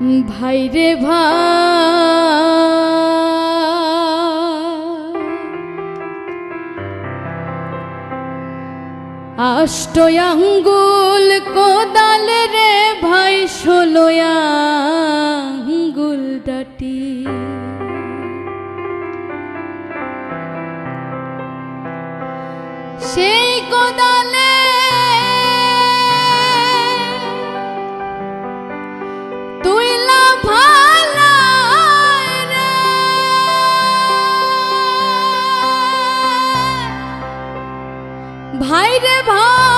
ভাই রে ভাষ্টয়াঙ্গুল কোদাল রে ভাই ষোলোয়া। भाई रे भाई।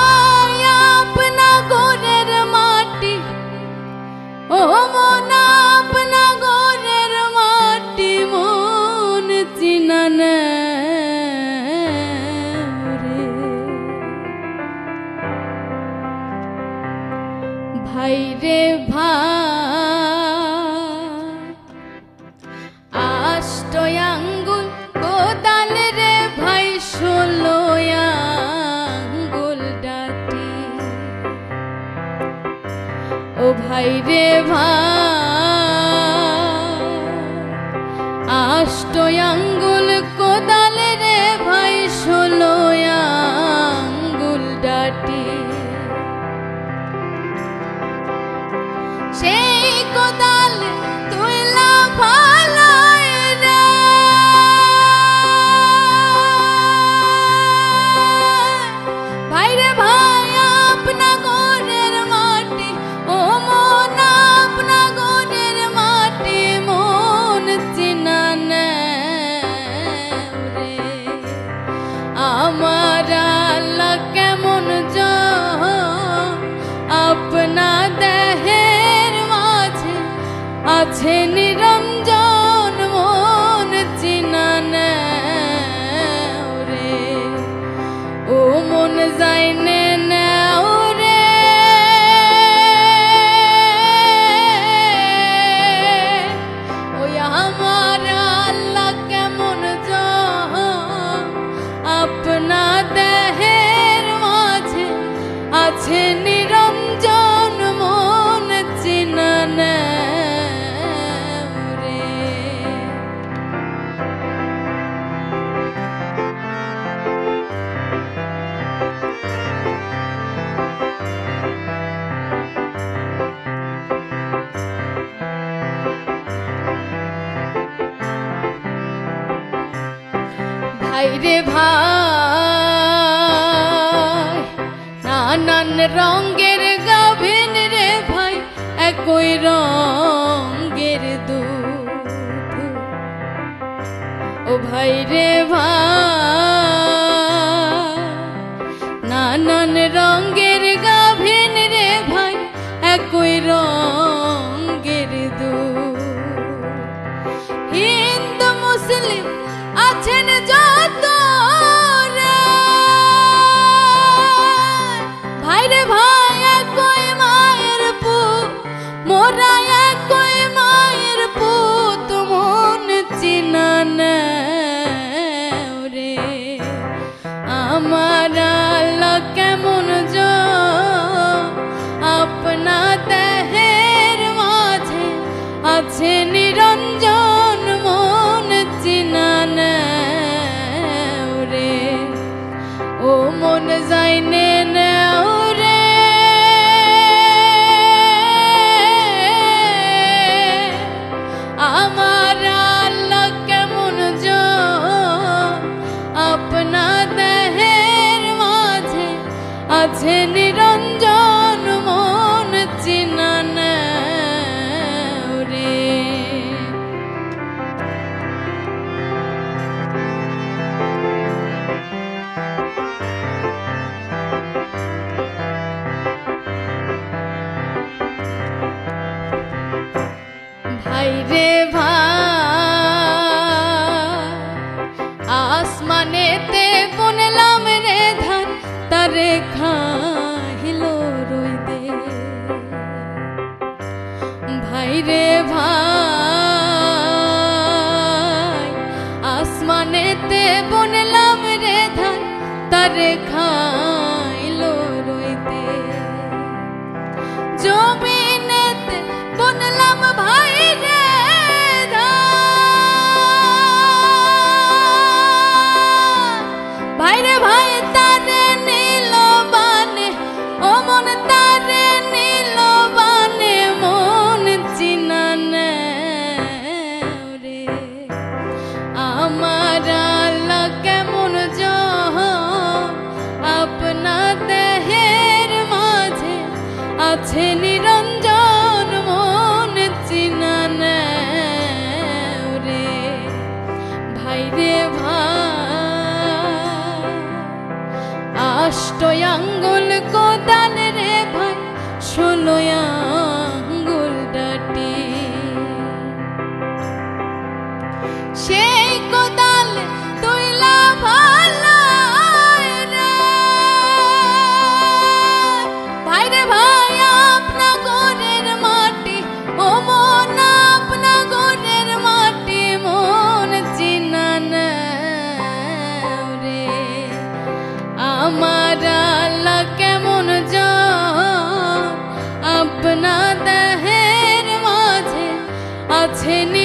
আষ্টয়াঙ্গুল কোদালের আছে নিরঞ্জন মন চিনান রে। ও মন যায় রে। ওই আমার কেমন মাঝে হাইরে ভাই। নানান রঙের গাভিন রে ভাই, একই রঙের দুধ। ও ভাই রে ভাই, নানান রঙের গাভিন রে ভাই, একই রঙ মাঝে রে ভাই ভাই আষ্টয়াঙ্গুল কোদাল রে ভাই ষোলোয়াঙ্গুল ডাটি। সেই কোদাল attending.